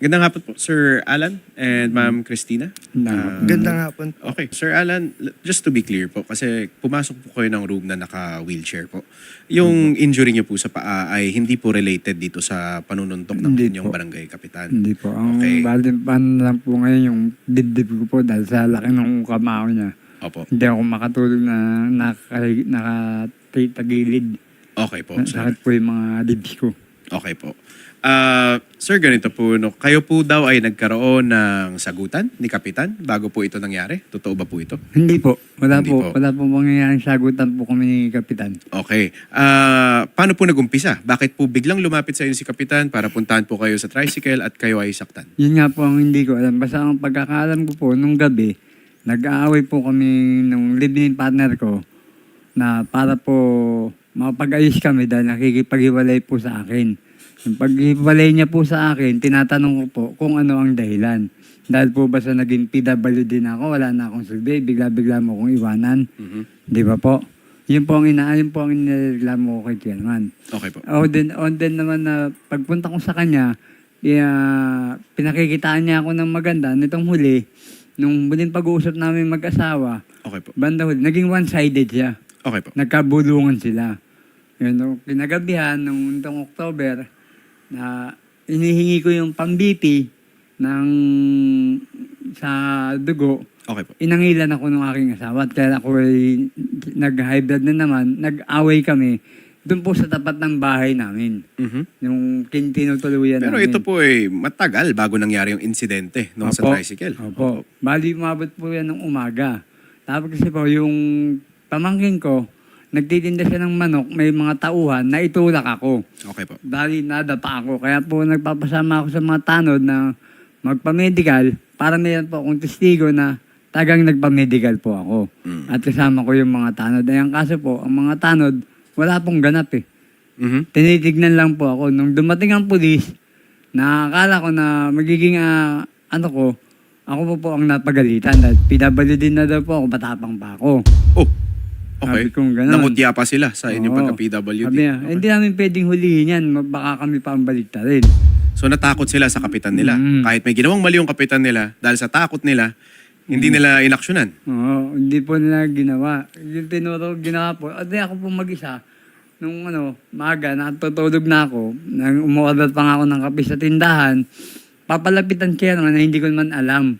Gandang hapon po, Sir Alan and Ma'am Christina. Ah, Ganda nga po. Okay, Sir Alan, l- just to be clear po, kasi pumasok po kayo ng room na naka-wheelchair po. Yung injury niyo po sa paa ay hindi po related dito sa panununtok ng Hindi inyong po. barangay kapitan. Hindi po. Ang Okay. bali paano lang po ngayon yung dibdib ko po dahil sa laki ng kamao niya. Opo. Hindi ako makatulog na naka- nakatagilid. Okay po, sir. Sakit po yung mga dibs ko. Okay po. Ah, sir, ganito po, no? kayo po daw ay nagkaroon ng sagutan ni Kapitan bago po ito nangyari? Totoo ba po ito? Hindi po. Wala Hindi po. po. Wala po mangyayaring sagutan po kami ni Kapitan. Okay. Ah, paano po nagumpisa? Bakit po biglang lumapit sa inyo si Kapitan para puntahan po kayo sa tricycle at kayo ay saktan? Yun nga po ang hindi ko alam. Basta ang pagkakaalam ko po, nung gabi, nag-aaway po kami nung live-in partner ko na para po mapag-ayos kami dahil nakikipaghiwalay po sa akin. Yung paghiwalay niya po sa akin, tinatanong ko po kung ano ang dahilan. Dahil po ba sa naging PWD na ako, wala na akong silbi, bigla-bigla mo akong iwanan. Mhm. Di ba po? Yun po ang ina, yun po ang inireklamo ko kay Chairman. Okay po. O din, on din naman na pagpunta ko sa kanya, yeah, pinakikitaan niya ako ng maganda. Nitong huli, nung muling pag-uusap namin mag-asawa, Okay po. banda huli, naging one-sided siya. Okay po. Nagkabulungan sila. Yun, nung kinagabihan, nung nitong October, na inihingi ko yung pang-BP ng sa dugo, Okay po. inangilan ako ng aking asawa at kaya ako ay nag-high blood na naman, nag-away kami doon po sa tapat ng bahay namin. Mhm. Yung tinutuluyan Pero namin. ito po ay matagal bago nangyari yung insidente nung sa Opo. tricycle. Opo. Bali, umabot po yan ng umaga. Tapos kasi po, yung pamangkin ko, nagtitinda siya ng manok, may mga tauhan, na itulak ako. Okay po. Bali, nadapa ako. Kaya po nagpapasama ako sa mga tanod na magpa-medical para mayroon po akong testigo na tagang nagpa-medical po ako. Mm. At kasama ko yung mga tanod. Ay, ang kaso po, ang mga tanod, wala pong ganap eh. Mhm. Tinitignan lang po ako. Nung dumating ang pulis, nakakala ko na magiging ah, ano ko, ako po po ang napagalitan. Dahil PWD na daw po ako, matapang pa ako. Oh. Okay. Sabi kong ganun. Nangutya pa sila sa inyong Oo. pagka-PWD. Sabi niya, Okay. hindi namin pwedeng hulihin yan. Baka kami pa ang balikta rin. So natakot sila sa kapitan nila. Mm. Kahit may ginawang mali yung kapitan nila, dahil sa takot nila, hindi Mm. nila inaksyonan. Oo, hindi po nila ginawa. Yung tinuro, ginawa po. At di ako po mag-isa. Nung ano, maga, natutulog na ako. Nang umuorder pa nga ako ng kape sa tindahan. Papalapitan kaya naman na hindi ko naman alam.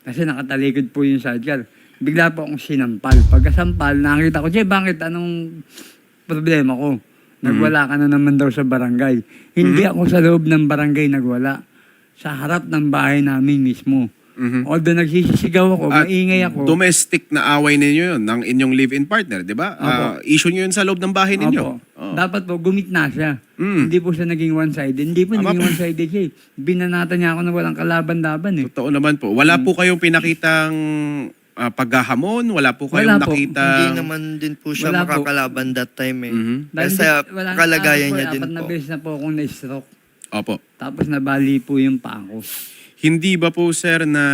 Kasi nakatalikod po yung sidecar. Bigla po akong sinampal. Pagkasampal, nakita ko, Jay, bakit? Anong problema ko? Nagwala ka na naman daw sa barangay. Hindi ako sa loob ng barangay nagwala. Sa harap ng bahay namin mismo. Mhm. Although nagsisisigaw ako, At maingay ako. Domestic na away ninyo yun, ng inyong live-in partner, di ba? Ah, issue nyo yun sa loob ng bahay ninyo. Opo. Oh. Dapat po, gumit na siya. Mm. Hindi po siya naging one-sided. Hindi po Tama naging po. one-sided siya. eh. Binanata niya ako na walang kalaban-laban eh. Totoo naman po. Wala Mm. po kayong pinakitang ah, paghahamon? Wala po kayong Wala po. nakita? Hindi naman din po siya Wala po. makakalaban that time eh. Mhm. Dahil Kasi di- walang- kalagayan niya po, din apat na po. beses na po akong na-stroke. Opo. Tapos nabali po yung paa ko. Hindi ba po, sir, na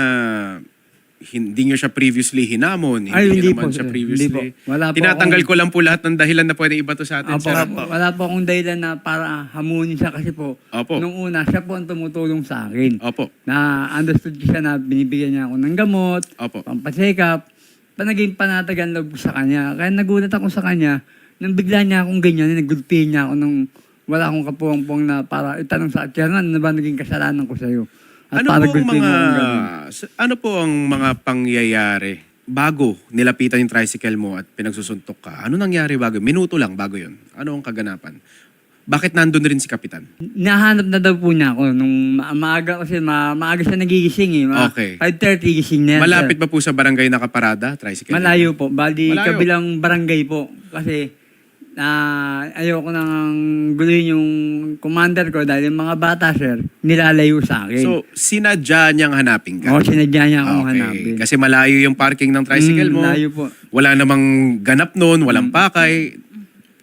hindi nyo siya previously hinamon? Hindi, Ay, hindi naman po, siya sir. previously. Hindi po. Wala po Tinatanggal akong- ko lang po lahat ng dahilan na pwede iba to sa atin, Opo, sir. wala po akong dahilan na para hamunin siya kasi po. Opo. Nung una, siya po ang tumutulong sa akin. Opo. Na understood ko siya na binibigyan niya ako ng gamot, Opo. pampacheck up, pa naging panatagan loob ko sa kanya. Kaya nagulat ako sa kanya, nang bigla niya akong ganyan, nagulpihin niya ako nung wala akong kapuwang-puwang na para itanong sa atyan, ano ba naging kasalanan ko sa'yo? At Ano po ang mga ano po ang mga pangyayari bago nilapitan yung tricycle mo at pinagsusuntok ka? Ano nangyari bago? Minuto lang bago 'yon. Ano ang kaganapan? Bakit nandun rin si kapitan? Nahanap na daw po niya ako nung ma- maaga kasi ma- maaga siya nagigising eh. Ma- Okay. 5.30 gising na yan, Malapit sir. ba po sa barangay nakaparada, tricycle? Malayo po. Bali, Malayo. kabilang barangay po. Kasi na ayoko nang guluhin yung commander ko dahil yung mga bata, sir, nilalayo sa akin. So, sinadya niyang hanapin ka? Oo, sinadya niya akong Okay. hanapin. Kasi malayo yung parking ng tricycle Mm, mo. layo po. Wala namang ganap noon, walang Mm. pakay.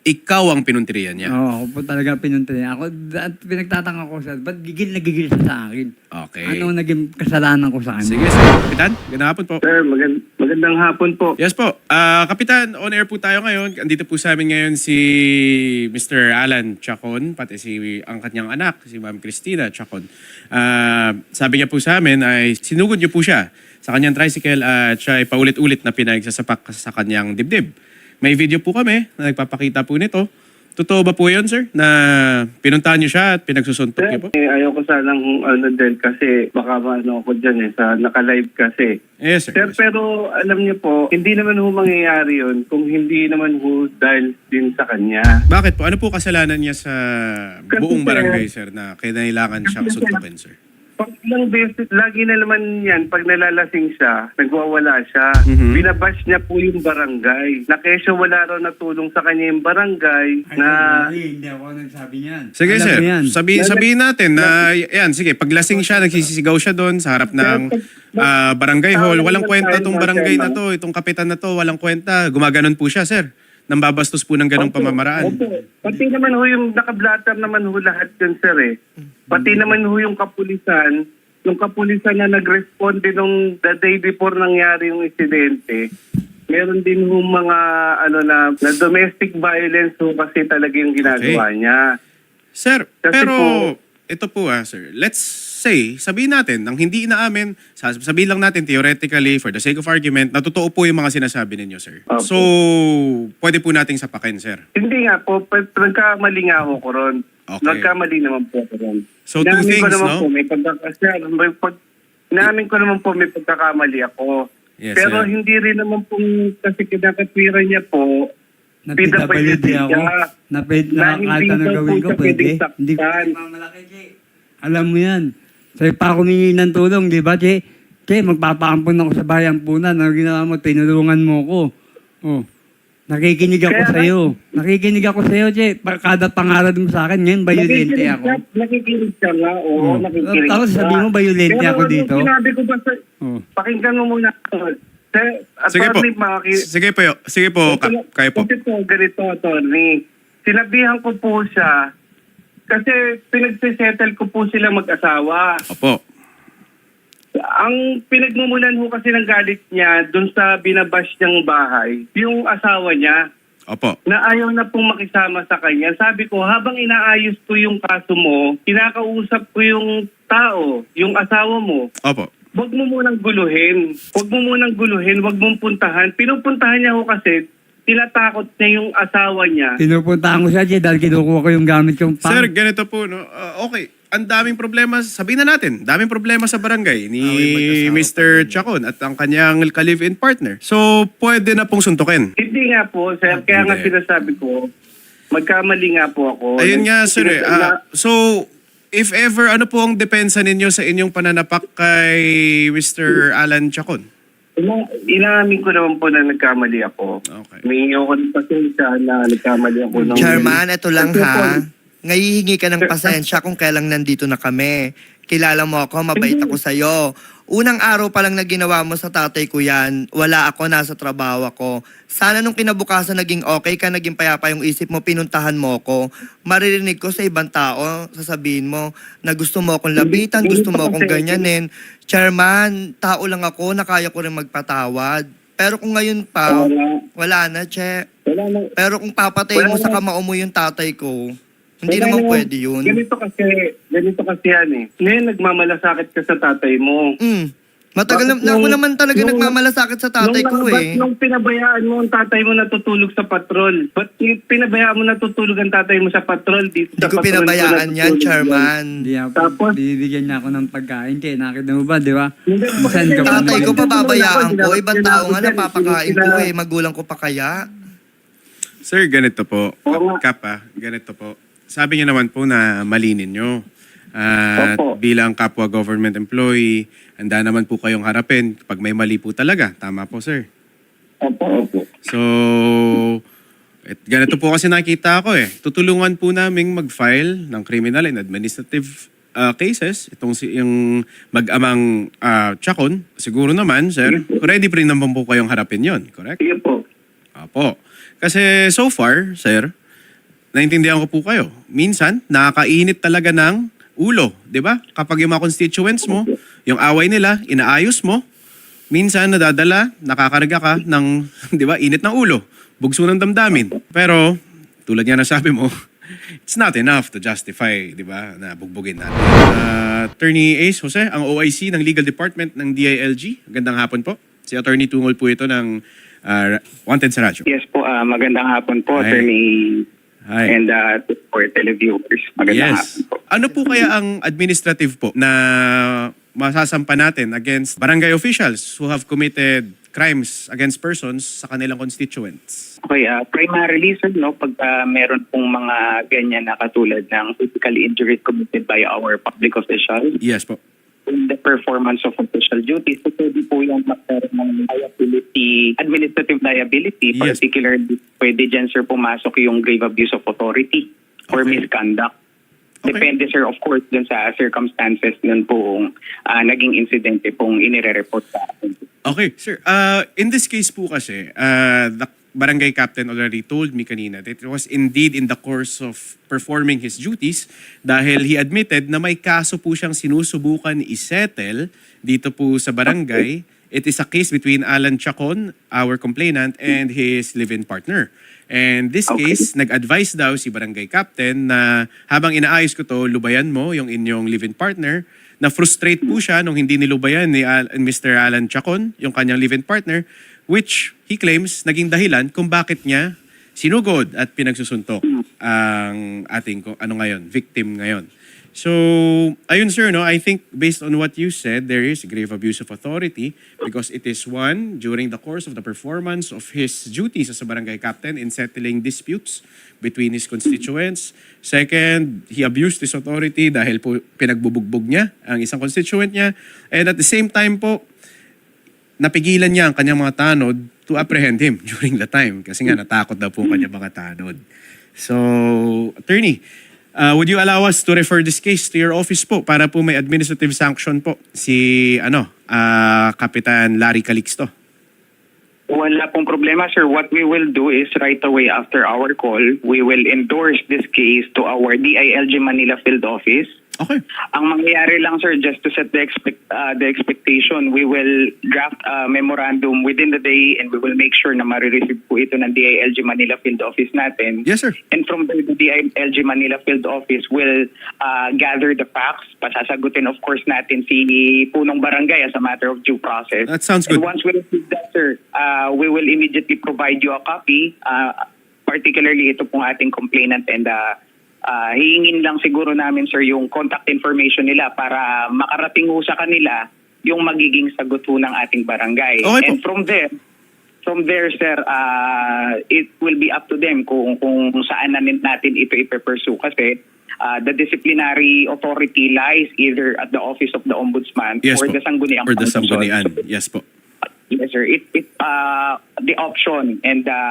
Ikaw ang pinuntirian niya. Oo, ako po talaga pinuntayan. Ako, at pinagtatanga ko siya, ba't gigil na gigil siya sa akin? Okay. Ano naging kasalanan ko sa kanya? Sige, sir. Kapitan, gandang hapon po. Sir, magand- magandang hapon po. Yes po. Ah, Kapitan, on air po tayo ngayon. Andito po sa amin ngayon si Mr. Alan Chacon, pati si ang kanyang anak, si Ma'am Christina Chacon. Ah, sabi niya po sa amin ay sinugod niyo po siya sa kanyang tricycle at siya ay paulit-ulit na pinagsasapak sa kanyang dibdib. May video po kami na nagpapakita po nito. Totoo ba po yun, sir? Na pinuntahan niyo siya at pinagsusuntok niyo po? Eh, ayoko sanang ano din kasi baka ano ako dyan eh, sa naka-live kasi. Yes, sir. Sir, Yes. pero alam niyo po, hindi naman ho mangyayari yun kung hindi naman ho dahil din sa kanya. Bakit po? Ano po kasalanan niya sa Kasi, buong sir, barangay, sir, na kailangan siyang suntukin, sir? Pag ilang beses, lagi na naman yan, pag nalalasing siya, nagwawala siya, Mhm. binabash niya po yung barangay. Na kesyo wala raw natulong sa kanya yung barangay Ay, na... hindi, hindi ako nagsabi niyan. Sige, Alam sir. ko yan. Sabi, sabihin natin na, yan, sige, paglasing siya, nagsisisigaw siya doon sa harap ng ah, barangay hall. Walang kwenta tong barangay na to, itong kapitan na to, walang kwenta. Gumaganon po siya, sir. Nambabastos po ng ganong pamamaraan. opo. Pati naman ho yung nakablatter naman ho lahat yun, sir eh. Pati naman ho yung kapulisan, yung kapulisan na nag-responde nung the day before nangyari yung insidente, meron din ho mga ano na, na domestic violence ho kasi talaga yung ginagawa niya. Sir, Kasi pero po- ito po ah, sir. Let's say, sabihin natin, nang hindi inaamin, sabihin lang natin theoretically, for the sake of argument, na totoo po yung mga sinasabi ninyo, sir. Opo. So, pwede po nating sapakin, sir. Hindi nga po, pa- nagkamali nga ho ko ron. Okay. Nagkamali naman po ako ron. So, two Inamin ko things, naman no? Po, may pagkakasya, may pag, inamin ko naman po may pagkakamali ako. Yes, Pero sir. hindi rin naman po kasi kinakatwiran niya po Na PWD PWD ako. siya. Na, pwede, Na hindi anong daw gawin po ko, siya pwede. pwedeng saktan. Hindi ko Che. Alam mo yan. Sa'yo pa ako humingi ng tulong, di ba, Che? Che, magpapaampun ako sa bayan punan. Ano ginawa mo? Tinulungan mo ko. Oh. Nakikinig ako Kaya- sa'yo. Nakikinig ako sa'yo, Che. Pa- Kada pangarad mo sa akin, ngayon, bayulente Nakikinig ako. siya- Nakikinig siya nga, oo, Oh. nakikinig Tapos sabi mo, bayolente Pero ako ano, dito? Sinabi ko ba sa... Oh. Pakinggan mo muna. Sir, Sige po. attorney, maki- Sige po, sige po, ka- kayo po. Kasi po, ganito, attorney. Sinabihan ko po siya kasi pinagsisettle ko po sila mag-asawa. Opo. Ang pinagmumulan ho kasi ng galit niya dun sa binabash niyang bahay, yung asawa niya Opo. na ayaw na pong makisama sa kanya. Sabi ko, habang inaayos ko yung kaso mo, kinakausap ko yung tao, yung asawa mo. Opo. Huwag mo munang guluhin. Huwag mo munang guluhin. Huwag mong puntahan. Pinupuntahan niya ho kasi, tinatakot niya yung asawa niya. Pinupuntahan ko siya, Che, dahil kinukuha ko yung gamit yung pang. Sir, ganito po, no? Ah, okay, ang daming problema, sabihin na natin, daming problema sa barangay ni Mr. Chacon at ang kanyang ka-live-in partner. So, pwede na pong suntukin. Hindi nga po, sir. Kaya nga sinasabi ko, magkamali nga po ako. Ayun nga, sir. eh. Ah, Na- so, if ever, ano po ang depensa ninyo sa inyong pananapak kay Mr. Alan Chacon? Ina- Inaamin ko naman po na nagkamali ako. Okay. May ako ng pasensya na nagkamali ako. ng- Chairman, ito lang Kasi po, ha. Ngayihingi ka ng pasensya kung kailang nandito na kami. Kilala mo ako, mabait ako sa'yo. Unang araw pa lang na ginawa mo sa tatay ko yan, wala ako, nasa trabaho ako. Sana nung kinabukasan naging okay ka, naging payapa yung isip mo, pinuntahan mo ko. Maririnig ko sa ibang tao, sasabihin mo na gusto mo akong labitan, gusto mo akong ganyanin. Chairman, tao lang ako, na kaya ko rin magpatawad. Pero kung ngayon pa, Wala. na, che. Pero kung papatayin mo sa kamao mo yung tatay ko, hindi naman na. pwede yun. Ganito kasi, ganito kasi yan eh. Ngayon nagmamalasakit ka sa tatay mo. Mm. Matagal na, ako naman talaga nung- nagmamalasakit sa tatay nung, ko ba't eh. nung pinabayaan mo ang tatay mo natutulog sa patrol? Ba't pinabayaan mo natutulog ang tatay mo sa patrol dito Hindi sa ko patrol pinabayaan natutulog yan, chairman. Hindi ako, Tapos- bibigyan niya ako ng pagkain, Che. Nakita mo ba, di ba? Hindi, ba? Tatay ko pababayaan ko, ibang tao nga napapakain ko eh. Magulang ko pa kaya. Sir, ganito po. Oo nga. Kap, ah, ganito po. Sabi niyo naman po na mali ninyo. At Opo. bilang kapwa government employee, handa naman po kayong harapin pag may mali po talaga. Tama po, sir. Opo, opo. So, et, ganito po kasi nakita ko eh. Tutulungan po naming mag-file ng criminal and administrative uh, cases. Itong si, yung mag-amang uh, Chacon. Siguro naman, sir, ready pa rin naman po kayong harapin yon correct? Sige po. Apo. Kasi so far, sir, naintindihan ko po kayo. Minsan, nakakainit talaga ng ulo, di ba? Kapag yung mga constituents mo, yung away nila, inaayos mo, minsan nadadala, nakakarga ka ng, di ba, init ng ulo, bugso ng damdamin. Pero, tulad nga na sabi mo, it's not enough to justify, di ba, na bugbugin natin. Uh, Attorney Ace Jose, ang OIC ng Legal Department ng DILG. Magandang hapon po. Si Attorney Tungol po ito ng uh, Wanted sa Radyo. Yes po, ah, magandang hapon po, Hi. Attorney Hi. and uh, for televiewers. Magandang Yes. hapon po. Ano po kaya ang administrative po na masasampa natin against barangay officials who have committed crimes against persons sa kanilang constituents? Okay, ah, primarily sir, no, pag ah, meron pong mga ganyan na katulad ng physical injuries committed by our public officials Yes po. In the performance of official duties, so pwede po yan magkaroon ng liability, administrative liability, Yes. particularly pwede dyan sir pumasok yung grave abuse of authority or Okay. misconduct. Okay. Depende sir of course dun sa circumstances nun pong ah, naging insidente pong inire-report sa atin. Okay, sir. Uh, in this case po kasi, uh, the barangay captain already told me kanina that it was indeed in the course of performing his duties dahil he admitted na may kaso po siyang sinusubukan isettle dito po sa barangay. It is a case between Alan Chacon, our complainant, and his live-in partner. And this Okay. case, nag-advise daw si barangay captain na habang inaayos ko to, lubayan mo yung inyong live-in partner. Na-frustrate po siya nung hindi nilubayan ni Al- Mr. Alan Chacon, yung kanyang live-in partner, which he claims naging dahilan kung bakit niya sinugod at pinagsusuntok ang ating ano ngayon, victim ngayon. So, ayun sir, no, I think based on what you said, there is grave abuse of authority because it is one, during the course of the performance of his duties as a barangay captain in settling disputes between his constituents. Second, he abused his authority dahil po pinagbubugbog niya ang isang constituent niya. And at the same time po, napigilan niya ang kanyang mga tanod to apprehend him during the time kasi nga natakot daw po ang kanyang mga tanod. So, attorney, uh, would you allow us to refer this case to your office po para po may administrative sanction po si ano, ah, Kapitan Larry Calixto? Wala pong problema, sir. What we will do is right away after our call, we will endorse this case to our DILG Manila Field Office. Okay. Ang mangyayari lang, sir, just to set the, expect, uh, the expectation, we will draft a memorandum within the day and we will make sure na marireceive po ito ng DILG Manila Field Office natin. Yes, sir. And from there, the DILG Manila Field Office will uh, gather the facts. Pasasagutin, of course, natin si punong barangay as a matter of due process. That sounds And good. once we receive that, sir, uh, we will immediately provide you a copy, uh, particularly ito pong ating complainant and uh, uh, hihingin lang siguro namin, sir, yung contact information nila para makarating ho sa kanila yung magiging sagot ho ng ating barangay. Okay po. And from there, from there, sir, uh, it will be up to them kung, kung saan na natin ito ipe-pursue kasi uh, the disciplinary authority lies either at the office of the ombudsman Yes or po. the Sangguniang Or the Panglusod. Sanggunian. So, Yes po. Yes, sir. It, it, uh, the option and the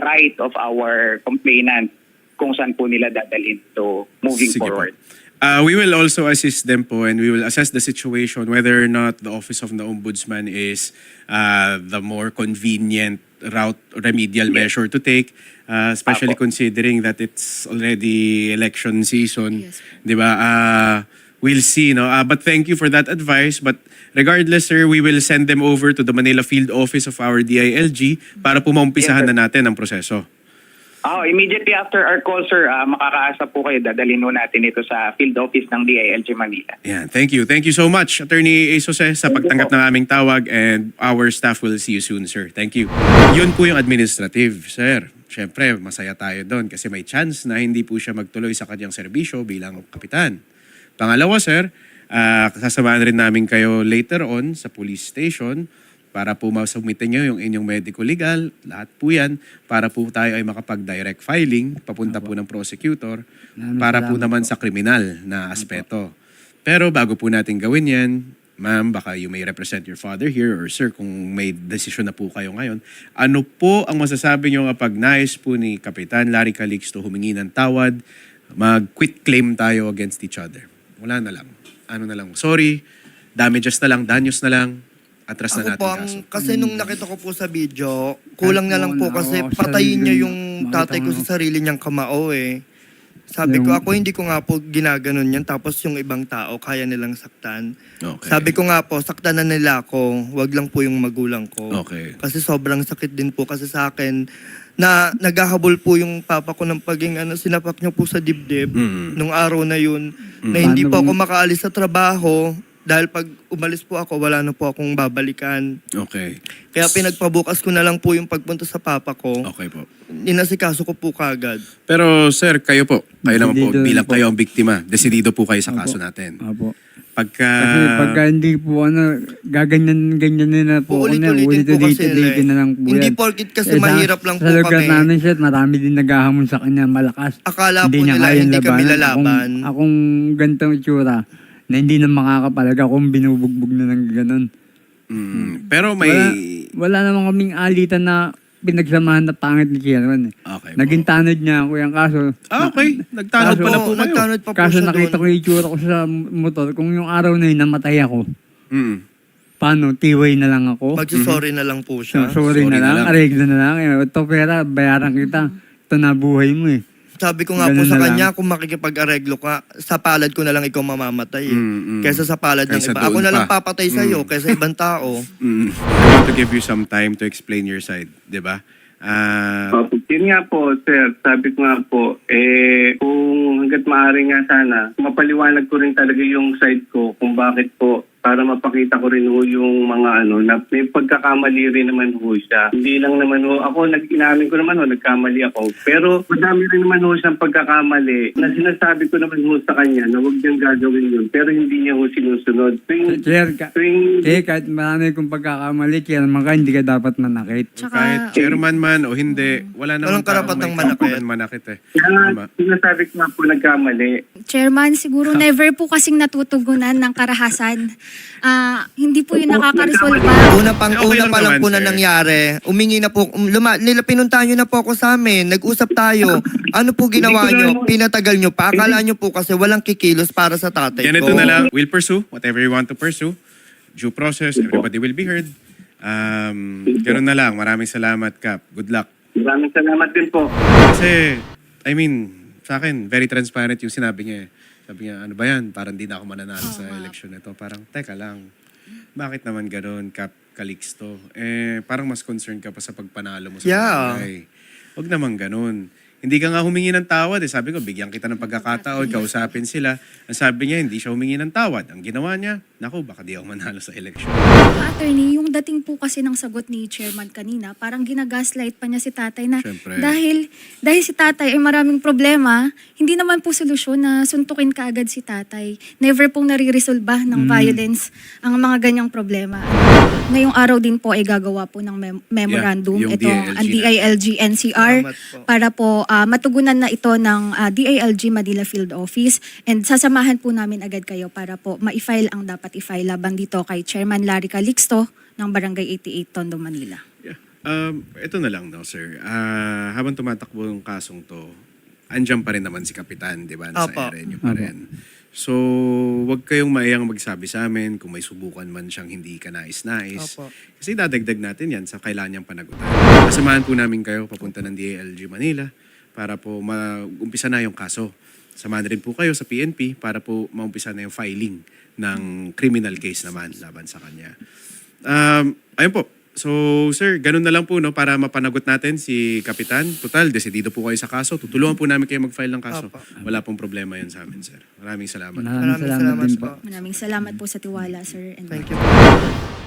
right of our complainant kung saan po nila dadalhin to moving Sige po. forward. Uh, we will also assist them po and we will assess the situation whether or not the Office of the Ombudsman is uh, the more convenient route remedial measure to take, uh, especially Apo. considering that it's already election season. Yes. Di ba? Uh, we'll see. No? Uh, but thank you for that advice. But regardless, sir, we will send them over to the Manila Field Office of our DILG para po maumpisahan Yes, sir. na natin ang proseso. Oh, immediately after our call, sir, uh, makakaasa po kayo. Dadalhin ho natin ito sa field office ng DILG Manila. Yeah, thank you. Thank you so much, Attorney Jose, sa pagtanggap ng aming tawag and our staff will see you soon, sir. Thank you. Yun po yung administrative, sir. Siyempre, masaya tayo doon kasi may chance na hindi po siya magtuloy sa kanyang serbisyo bilang kapitan. Pangalawa, sir, ah, sasamahan rin namin kayo later on sa police station para po masubmite nyo yung inyong medical legal, lahat po yan, para po tayo ay makapag-direct filing, papunta po ng prosecutor, Maraming para po naman po. sa kriminal na aspeto. Pero bago po natin gawin yan, ma'am, baka you may represent your father here or sir, kung may desisyon na po kayo ngayon, ano po ang masasabi nyo kapag nais po ni Kapitan Larry Calixto humingi ng tawad, mag-quit claim tayo against each other? Wala na lang. Ano na lang. Sorry, damages na lang, danyos na lang. Atras Ako na natin po, kaso. ang, kasi nung nakita ko po sa video, kulang na lang po Kahit kasi patayin niya yung makita tatay ko sa sarili niyang kamao eh. Sabi ko, ako hindi ko nga po ginaganon yan. Tapos yung ibang tao, kaya nilang saktan. Okay. Sabi ko nga po, saktan na nila ako. Wag lang po yung magulang ko. Okay. Kasi sobrang sakit din po kasi sa akin na naghahabol po yung papa ko ng paging ano, sinapak niya po sa dibdib Mm. nung araw na yun. Mm. Na hindi po ako makaalis sa trabaho dahil pag umalis po ako, wala na po akong babalikan. Okay. Kaya pinagpabukas ko na lang po yung pagpunta sa papa ko. Okay po. Inasikaso ko po kagad. Pero sir, kayo po, kayo naman po, bilang po. kayo ang biktima, desidido po kayo sa Opo. kaso natin. Opo. Pagka... Kasi pagka hindi po ano, gaganyan-ganyan nila po ako na, Uulit-ulitin po kasi nila eh. na lang po Hindi yan. porkit kasi Eh, sa- mahirap lang sa po lugar kami. namin, sir, marami din naghahamon sa kanya, malakas. Akala po niya nila hindi kami lalaban. Akong, akong ganitong itsura, na hindi na makakapalag, akong binubugbog na ng ganun. Mm, pero may... Wala, wala naman kaming alitan na pinagsamahan na pangit ni Kieran. Eh. Okay po. Naging tanod niya ako yung kaso. Ah, okay. Nagtanod Kaso- pala po kayo. Nagtanod pa po Kaso siya nakita ko doon. yung itsura ko sa motor. Kung yung araw na yun, namatay ako. Mm. Paano? Tiway na lang ako? Magsusorry na lang po siya. So, sorry, Sorry na na lang, lang. areglo na lang. Eh, Ito pera, bayaran kita. Ito na buhay mo eh. Sabi ko nga po Ganun sa na kanya, kung makikipag-areglo ka, sa palad ko na lang ikaw mamamatay. Eh. Mm, mm. Kaysa sa palad ng Kaysa iba. Ako na lang pa. papatay sa'yo kaysa ibang tao. Mm. I want to give you some time to explain your side, di ba? Ah, Opo, yun nga po, sir. Sabi ko nga po, eh, kung hanggat maaari nga sana, mapaliwanag ko rin talaga yung side ko kung bakit po para mapakita ko rin ho yung mga ano, na may pagkakamali rin naman ho siya. Hindi lang naman ho, ako, nag, inamin ko naman ho, nagkamali ako. Pero madami rin naman ho siyang pagkakamali na sinasabi ko naman ho sa kanya na huwag niyang gagawin yun. Pero hindi niya ho sinusunod. Tuwing, Sir, ka, tuwing eh, kahit marami kong pagkakamali, kaya naman ka, hindi ka dapat manakit. kahit chairman man o hindi, wala naman Walang karapatang manakit. manakit eh. kaya Tama. sinasabi ko nga po nagkamali. Chairman, siguro never po kasing natutugunan ng karahasan. Ah, hindi po yun nakakaresolba. Una pang Okay una lang pa lang naman, po na sir. nangyari, umingi na po, um, luma, nila pinuntahan nyo na po ako sa amin, nag-usap tayo. Ano po ginawa Hindi ko nyo? na- Pinatagal nyo pa. Akala nyo po kasi walang kikilos para sa tatay Ganito ko. na lang, we'll pursue whatever you want to pursue. Due process, everybody will be heard. Um, ganun na lang. Maraming salamat, Kap. Good luck. Maraming salamat din po. Kasi, I mean, sa akin, very transparent yung sinabi niya eh. Sabi niya, ano ba yan? Parang di na ako mananalo sa election nito. Parang, teka lang. Bakit naman ganun, Kap Calixto? Eh, parang mas concerned ka pa sa pagpanalo mo sa Yeah. barangay. Huwag naman ganun. Hindi ka nga humingi ng tawad. Eh. Sabi ko, bigyan kita ng pagkakataon, kausapin sila. Ang sabi niya, hindi siya humingi ng tawad. Ang ginawa niya, naku, baka di ako manalo sa election. Attorney, yung dating po kasi ng sagot ni Chairman kanina, parang ginagaslight pa niya si tatay na Siyempre. dahil dahil si tatay ay maraming problema, hindi naman po solusyon na suntukin kaagad si tatay. Never pong nare-resolba ng violence ang mga ganyang problema. Ngayong araw din po ay gagawa po ng mem- memorandum yung itong ang DILG. DILG NCR Salamat po. para po ah, matugunan na ito ng ah, DILG Manila Field Office and sasamahan po namin agad kayo para po ma-file ang dapat i-file laban dito kay Chairman Larry Calixto ng Barangay 88 Tondo, Manila. Yeah. Um, ito na lang no, sir. Ah, habang tumatakbo yung kasong to, andyan pa rin naman si Kapitan, di ba? Opo. area niyo pa rin. So, wag kayong maiyang magsabi sa amin kung may subukan man siyang hindi ka nais-nais. Opo. Kasi dadagdag natin yan sa kailangan niyang panagutan. Kasamahan po namin kayo papunta ng DALG Manila para po mag-umpisa na yung kaso. Samahan rin po kayo sa PNP para po maumpisa na yung filing ng criminal case naman laban sa kanya. Um, ayun po. So, sir, ganun na lang po no para mapanagot natin si Kapitan. Total, desidido po kayo sa kaso. Tutulungan po namin kayo mag-file ng kaso. Opo. Wala pong problema yun sa amin, sir. Maraming salamat. Maraming Maraming salamat salamat din po. po. Maraming salamat po sa tiwala, sir. And Thank you.